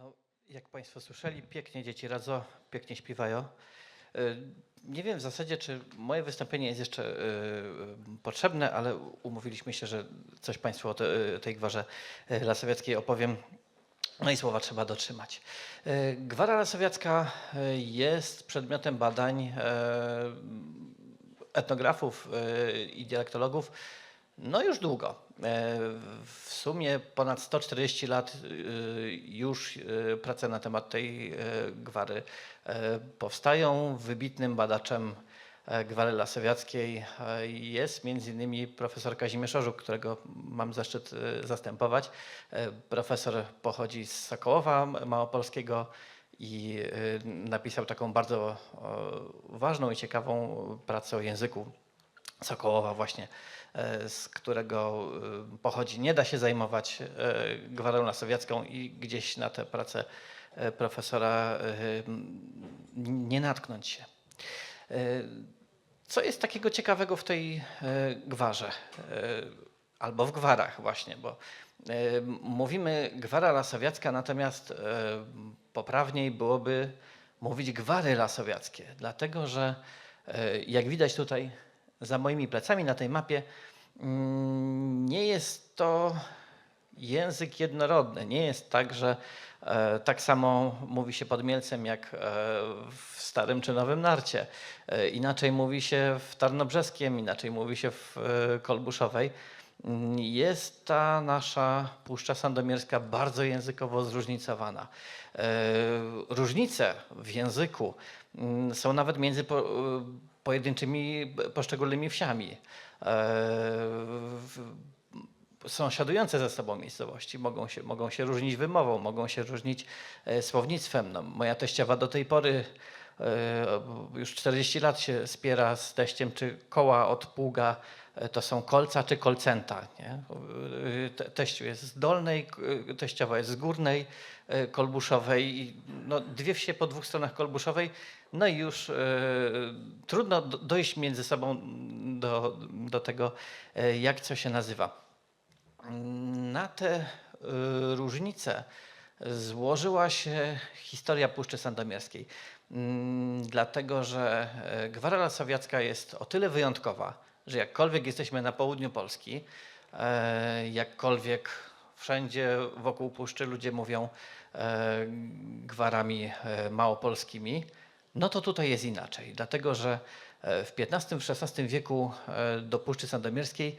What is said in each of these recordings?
No, jak Państwo słyszeli, pięknie dzieci radzą, pięknie śpiewają. Y, Nie wiem w zasadzie, czy moje wystąpienie jest jeszcze y, y, potrzebne, ale umówiliśmy się, że coś Państwu o te, tej gwarze lasowieckiej opowiem. No i słowa trzeba dotrzymać. Gwara lasowiacka jest przedmiotem badań etnografów i dialektologów no już długo. E, W sumie ponad 140 lat y, już y, prace na temat tej e, gwary e, powstają. Wybitnym badaczem e, gwary lasowiackiej e, jest między innymi profesor Kazimierz Orzuk, którego mam zaszczyt e, zastępować. E, Profesor pochodzi z Sokołowa Małopolskiego i e, napisał taką bardzo e, ważną i ciekawą pracę o języku Sokołowa właśnie, e, z którego e, pochodzi. Nie da się zajmować e, gwarą lasowiacką i gdzieś na tę pracę profesora nie natknąć się. Co jest takiego ciekawego w tej gwarze? Albo w gwarach właśnie, bo mówimy gwara lasowiacka, natomiast poprawniej byłoby mówić gwary lasowiackie, dlatego że jak widać tutaj za moimi plecami na tej mapie, mm, nie jest to język jednorodny. Nie jest tak, że e, tak samo mówi się pod Mielcem jak e, w Starym czy Nowym Narcie. E, inaczej mówi się w Tarnobrzeskiem, inaczej mówi się w Kolbuszowej. Mm, Jest ta nasza Puszcza Sandomierska bardzo językowo zróżnicowana. Różnice w języku mm, są nawet między pojedynczymi poszczególnymi wsiami. E, Sąsiadujące ze sobą miejscowości mogą się, mogą się różnić wymową, mogą się różnić e, słownictwem. No, moja teściowa do tej pory e, już 40 lat się spiera z teściem, czy koła od pługa to są kolca czy kolcenta. Nie? E, te- Teściu jest z dolnej, k- teściowa jest z górnej e, Kolbuszowej. No, dwie wsie po dwóch stronach Kolbuszowej. No i już e, trudno do- dojść między sobą do, do tego, e, jak co się nazywa. Na te różnice złożyła się historia Puszczy Sandomierskiej. Mm, Dlatego, że e, Gwara Lasowiacka jest o tyle wyjątkowa, że jakkolwiek jesteśmy na południu Polski, e, jakkolwiek wszędzie wokół Puszczy ludzie mówią e, gwarami e, małopolskimi, no to tutaj jest inaczej. Dlatego, że w XV-XVI wieku do Puszczy Sandomierskiej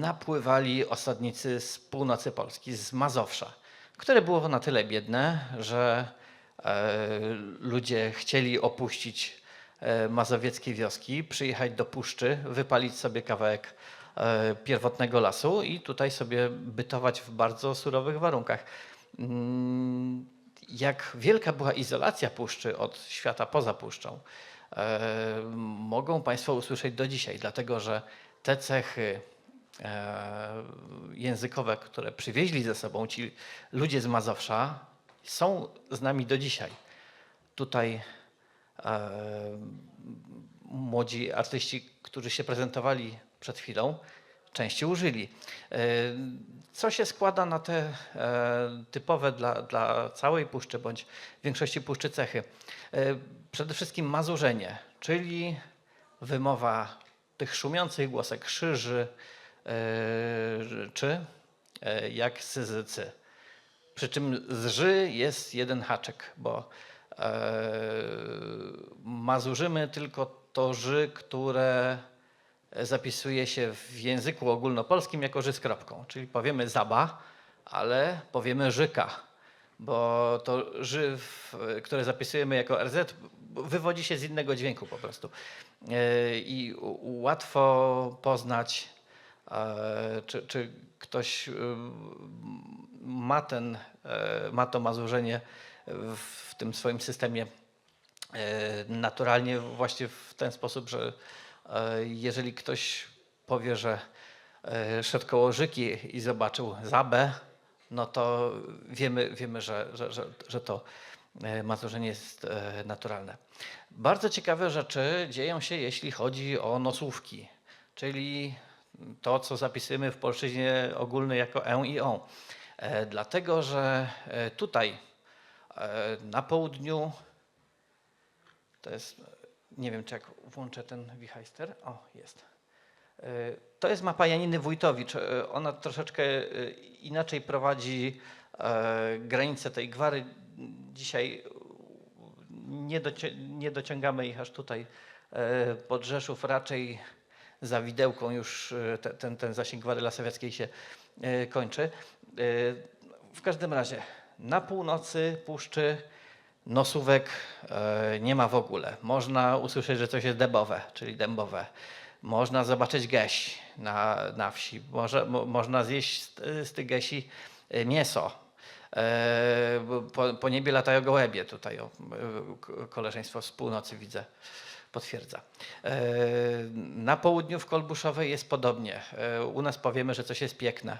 napływali osadnicy z północy Polski, z Mazowsza, które było na tyle biedne, że ludzie chcieli opuścić e, mazowieckie wioski, przyjechać do puszczy, wypalić sobie kawałek e, pierwotnego lasu i tutaj sobie bytować w bardzo surowych warunkach. Mm, Jak wielka była izolacja puszczy od świata poza puszczą, e, mogą Państwo usłyszeć do dzisiaj, dlatego że te cechy językowe, które przywieźli ze sobą ci ludzie z Mazowsza, są z nami do dzisiaj. Tutaj młodzi artyści, którzy się prezentowali przed chwilą, częściej użyli. E, Co się składa na te e, typowe dla, dla całej puszczy bądź większości puszczy cechy? E, Przede wszystkim mazurzenie, czyli wymowa tych szumiących głosek szyży e, czy e, jak syzycy. Przy czym z ży jest jeden haczek, bo e, mazurzymy tylko to ży, które zapisuje się w języku ogólnopolskim jako ży z kropką. Czyli powiemy zaba, ale powiemy żyka, bo to ży, które zapisujemy jako RZ, wywodzi się z innego dźwięku po prostu. E, I łatwo poznać, e, czy, czy ktoś ma, ten, e, ma to mazurzenie w tym swoim systemie e, naturalnie właśnie w ten sposób, że e, jeżeli ktoś powie, że e, szedł koło Żyki i zobaczył Zabę, no to wiemy, wiemy że, że, że, że to mazurzenie jest naturalne. Bardzo ciekawe rzeczy dzieją się, jeśli chodzi o nosłówki, czyli to, co zapisujemy w polszczyźnie ogólnej jako e i o. Dlatego, że tutaj na południu to jest, nie wiem czy jak włączę ten wichajster, o jest. E, To jest mapa Janiny Wójtowicz. E, Ona troszeczkę e, inaczej prowadzi e, granice tej gwary. Dzisiaj nie, docie, nie dociągamy ich aż tutaj e, pod Rzeszów, raczej za widełką już e, te, ten, ten zasięg gwary lasowiackiej się e, kończy. E, W każdym razie na północy puszczy nosówek e, nie ma w ogóle. Można usłyszeć, że coś jest dębowe, czyli dębowe. Można zobaczyć gęś na, na wsi. Może, mo, można zjeść z, z tych gęsi e, mięso. E, po, po niebie latają gołębie tutaj. O, koleżeństwo z północy widzę potwierdza. Na południu w Kolbuszowej jest podobnie. U nas powiemy, że coś jest piękne.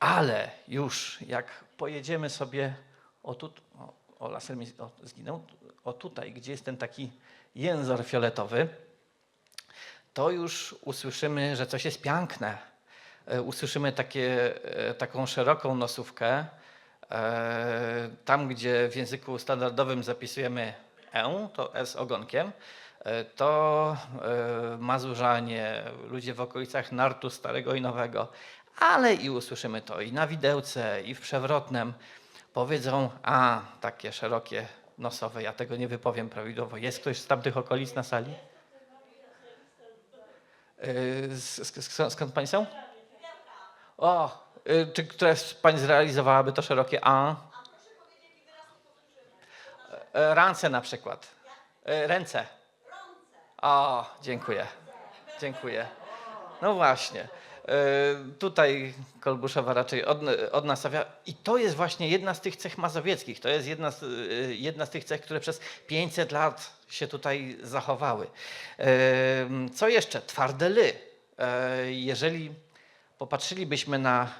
Ale już jak pojedziemy sobie o tu, o, o laser mi o, zginął, o tutaj, gdzie jest ten taki jęzor fioletowy, to już usłyszymy, że coś jest piękne. E, Usłyszymy takie, e, taką szeroką nosówkę. E, Tam, gdzie w języku standardowym zapisujemy e, to e z ogonkiem, to Mazurzanie, ludzie w okolicach Nartu Starego i Nowego, ale i usłyszymy to i na Widełce, i w Przewrotnem, powiedzą, a takie szerokie nosowe, ja tego nie wypowiem prawidłowo. Jest ktoś z tamtych okolic na sali? S- Skąd pani są? O, yy, czy któraś z pań zrealizowałaby to szerokie A? E, Ręce na przykład. E, Ręce. O, dziękuję. Dziękuję. No właśnie. E, Tutaj Kolbuszowa raczej od, odnastawia. I to jest właśnie jedna z tych cech mazowieckich. To jest jedna z, e, jedna z tych cech, które przez 500 lat się tutaj zachowały. E, Co jeszcze? Twarde ly. Jeżeli popatrzylibyśmy na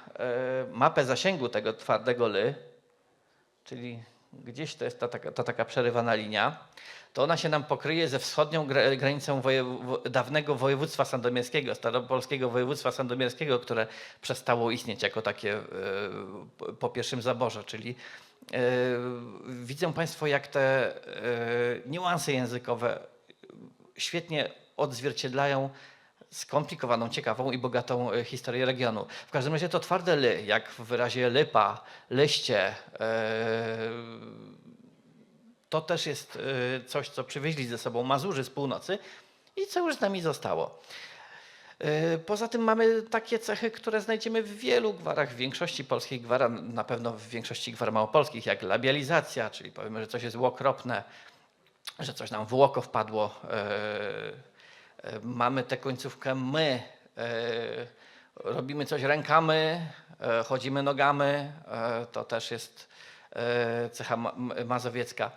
mapę zasięgu tego twardego ly, czyli gdzieś to jest ta taka, ta taka przerywana linia, to ona się nam pokryje ze wschodnią gra- granicą dawnego województwa sandomierskiego, staropolskiego województwa sandomierskiego, które przestało istnieć jako takie e, po- pierwszym zaborze, czyli e, widzą Państwo, jak te e, niuanse językowe świetnie odzwierciedlają skomplikowaną, ciekawą i bogatą e, historię regionu. W każdym razie to twarde ly, jak w wyrazie lypa, leście, e, to też jest e, coś, co przywieźli ze sobą Mazurzy z północy i co już z nami zostało. Poza tym mamy takie cechy, które znajdziemy w wielu gwarach, w większości polskich gwar, na pewno w większości gwar małopolskich, jak labializacja, czyli powiemy, że coś jest łokropne, że coś nam w oko wpadło. E, Mamy tę końcówkę my, e, robimy coś rękami, e, chodzimy nogami, to też jest cecha mazowiecka.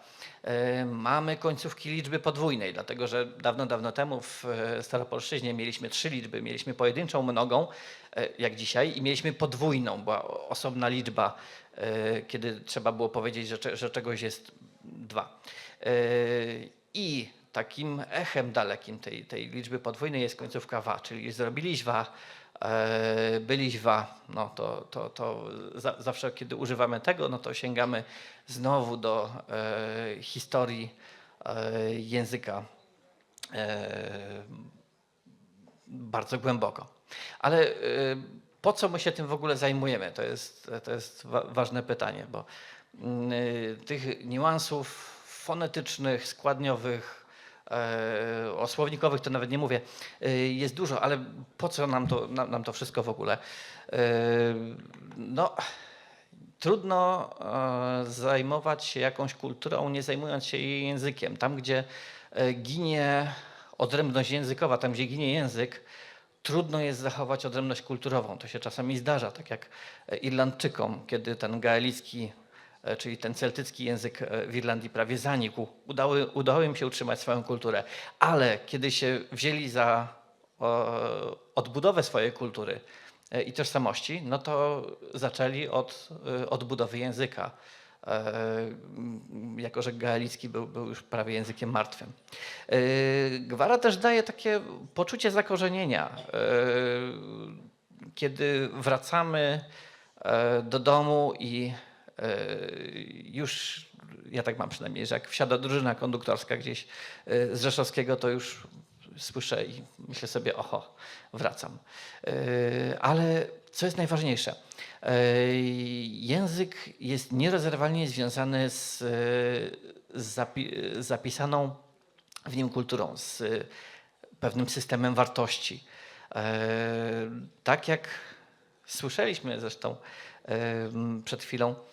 Mamy końcówki liczby podwójnej, dlatego że dawno, dawno temu w Staropolszczyźnie mieliśmy trzy liczby. Mieliśmy pojedynczą mnogą, e, jak dzisiaj, i mieliśmy podwójną, była osobna liczba, kiedy trzeba było powiedzieć, że, że czegoś jest dwa. I takim echem dalekim tej, tej liczby podwójnej jest końcówka wa, czyli zrobiliśmy e, byliśmy, no to, to, to za, zawsze kiedy używamy tego, no to sięgamy znowu do e, historii e, języka e, bardzo głęboko. Ale e, po co my się tym w ogóle zajmujemy? To jest, to jest wa- ważne pytanie, bo mm, y, tych niuansów fonetycznych, składniowych, e, o słownikowych to nawet nie mówię, e, jest dużo, ale po co nam to, nam, nam to wszystko w ogóle? E, No, trudno e, zajmować się jakąś kulturą, nie zajmując się jej językiem. Tam, gdzie e, ginie odrębność językowa, tam, gdzie ginie język, trudno jest zachować odrębność kulturową. To się czasami zdarza, tak jak e, Irlandczykom, kiedy ten gaelicki, e, czyli ten celtycki język e, w Irlandii prawie zanikł. Udały, udało im się utrzymać swoją kulturę, ale kiedy się wzięli za odbudowę swojej kultury e, i tożsamości, no to zaczęli od e, odbudowy języka. E, Jako, że gaelicki był, był już prawie językiem martwym. E, Gwara też daje takie poczucie zakorzenienia. E, Kiedy wracamy e, do domu i e, już ja tak mam przynajmniej, że jak wsiada drużyna konduktorska gdzieś y, z Rzeszowskiego, to już słyszę i myślę sobie, oho, wracam. Y, Ale co jest najważniejsze? Język jest nierozerwalnie związany z, z zapi- z zapisaną w nim kulturą, z pewnym systemem wartości. E, Tak jak słyszeliśmy zresztą przed chwilą, e,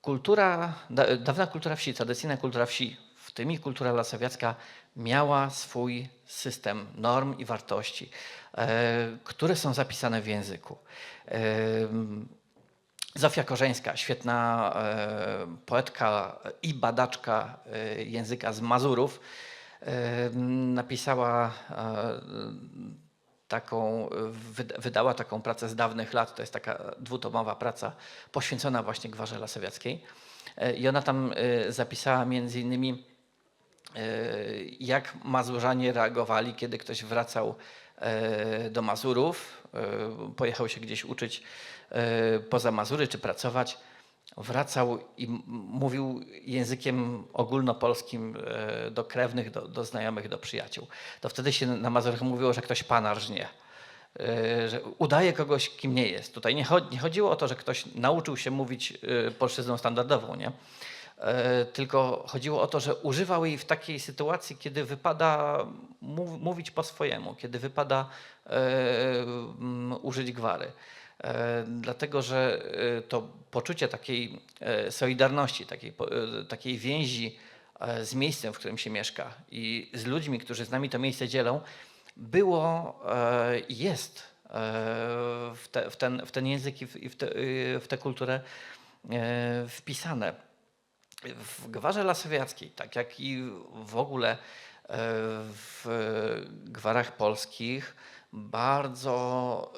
kultura, da, dawna kultura wsi, tradycyjna kultura wsi, w tym i kultura lasowiacka, miała swój system norm i wartości, e, które są zapisane w języku. Em, Zofia Korzeńska, świetna poetka i badaczka języka z Mazurów, napisała taką, wyda- wydała taką pracę z dawnych lat. To jest taka dwutomowa praca poświęcona właśnie gwarze lasowiackiej. E, I ona tam e, zapisała między innymi e, jak Mazurzanie reagowali, kiedy ktoś wracał do Mazurów, pojechał się gdzieś uczyć poza Mazury czy pracować, wracał i mówił językiem ogólnopolskim e, do krewnych, do, do znajomych, do przyjaciół. To wtedy się na Mazurach mówiło, że ktoś pana rżnie. E, Że udaje kogoś, kim nie jest. Tutaj nie, chodzi, nie chodziło o to, że ktoś nauczył się mówić e, polszczyzną standardową, nie? Tylko chodziło o to, że używał jej w takiej sytuacji, kiedy wypada mów, mówić po swojemu, kiedy wypada użyć gwary. E, dlatego, że e, to poczucie takiej e, solidarności, takiej, takiej więzi z miejscem, w którym się mieszka i z ludźmi, którzy z nami to miejsce dzielą, było i jest w, te, w, ten, w ten język i w, te, w tę kulturę wpisane. W gwarze lasowiackiej, tak jak i w ogóle w gwarach polskich, bardzo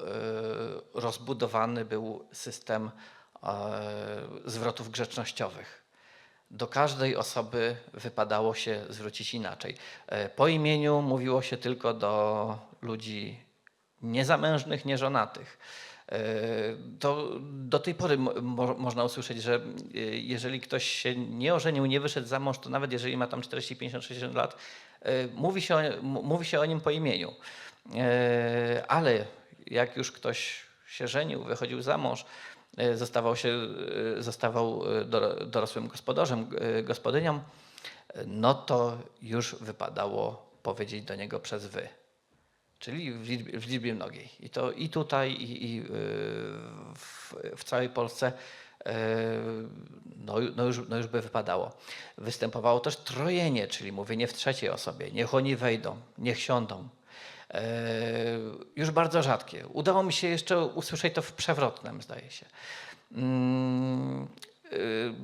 e, rozbudowany był system e, zwrotów grzecznościowych. Do każdej osoby wypadało się zwrócić inaczej. E, Po imieniu mówiło się tylko do ludzi niezamężnych, nieżonatych. To do tej pory mo, mo, można usłyszeć, że jeżeli ktoś się nie ożenił, nie wyszedł za mąż, to nawet jeżeli ma tam 40, 50, 60 lat, mówi się o, mówi się o nim po imieniu. E, Ale jak już ktoś się żenił, wychodził za mąż, e, zostawał, się, e, zostawał e, dor- dorosłym gospodarzem, e, gospodynią, e, no to już wypadało powiedzieć do niego przez wy czyli w liczbie, w liczbie mnogiej. I to i tutaj, i, i w, w całej Polsce no, ju- no, już, no już by wypadało. Występowało też trojenie, czyli mówienie w trzeciej osobie. Niech oni wejdą, niech siądą. Yy, już bardzo rzadkie. Udało mi się jeszcze usłyszeć to w przewrotnym, zdaje się. Yy,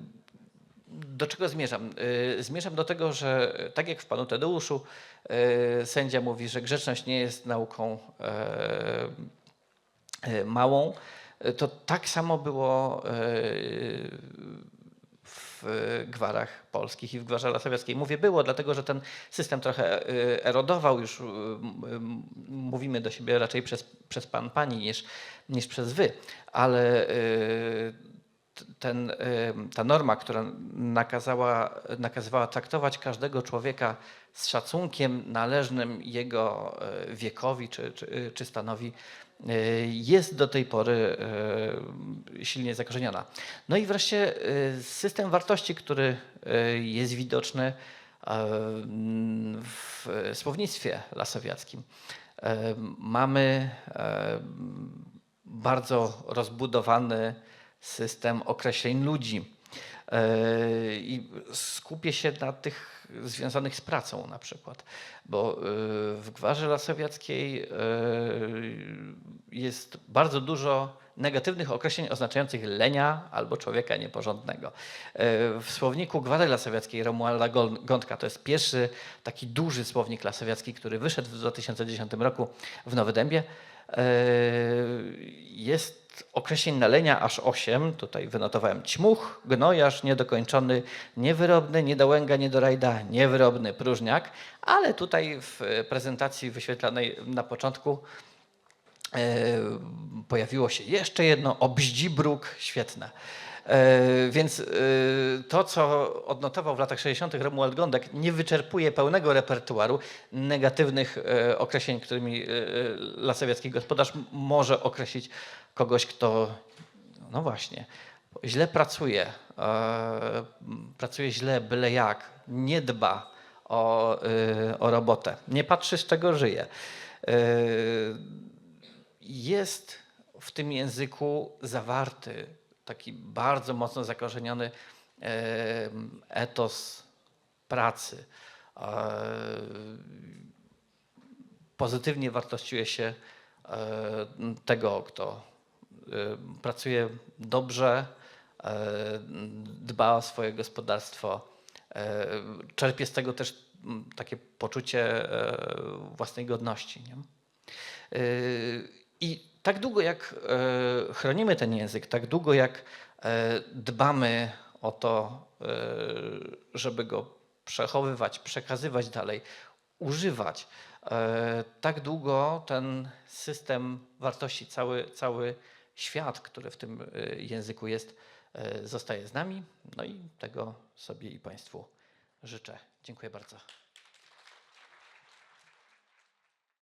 do czego zmierzam? Zmierzam do tego, że tak jak w Panu Tadeuszu, sędzia mówi, że grzeczność nie jest nauką małą, to tak samo było e, w gwarach polskich i w gwarze lasowiackiej. Mówię było, dlatego że ten system trochę e, erodował, już m- mówimy do siebie raczej przez, przez pan, pani niż, niż przez wy, ale ten, ta norma, która nakazała, nakazywała traktować każdego człowieka z szacunkiem należnym jego wiekowi czy, czy, czy stanowi, jest do tej pory y, silnie zakorzeniona. No i wreszcie y, system wartości, który y, jest widoczny y, w słownictwie lasowiackim. Y, Mamy y, bardzo rozbudowany system określeń ludzi. E, I skupię się na tych związanych z pracą na przykład, bo e, w gwarze lasowiackiej e, jest bardzo dużo negatywnych określeń oznaczających lenia albo człowieka nieporządnego. W słowniku gwary lasowiackiej Romualda Gądka, to jest pierwszy taki duży słownik lasowiacki, który wyszedł w 2010 roku w Nowy Dębie, e, jest określeń nalenia aż 8. Tutaj wynotowałem ćmuch, gnojarz, niedokończony, niewyrobny, niedołęga, niedorajda, niewyrobny, próżniak, ale tutaj w prezentacji wyświetlanej na początku E, Pojawiło się jeszcze jedno, obździbruk, świetne. E, Więc e, to, co odnotował w latach 60. Romuald Gądek, nie wyczerpuje pełnego repertuaru negatywnych e, określeń, którymi lasowiecki gospodarz może określić kogoś, kto, no właśnie, źle pracuje, pracuje źle, byle jak, nie dba o, o robotę, nie patrzy z czego żyje. Jest w tym języku zawarty taki bardzo mocno zakorzeniony e, etos pracy. E, Pozytywnie wartościuje się e, tego, kto e, pracuje dobrze, e, dba o swoje gospodarstwo, e, czerpie z tego też takie poczucie e, własnej godności. Nie? Yy, I tak długo jak e, chronimy ten język, tak długo jak e, dbamy o to, e, żeby go przechowywać, przekazywać dalej, używać, tak długo ten system wartości, cały, cały świat, który w tym języku jest, zostaje z nami. No i tego sobie i Państwu życzę. Dziękuję bardzo.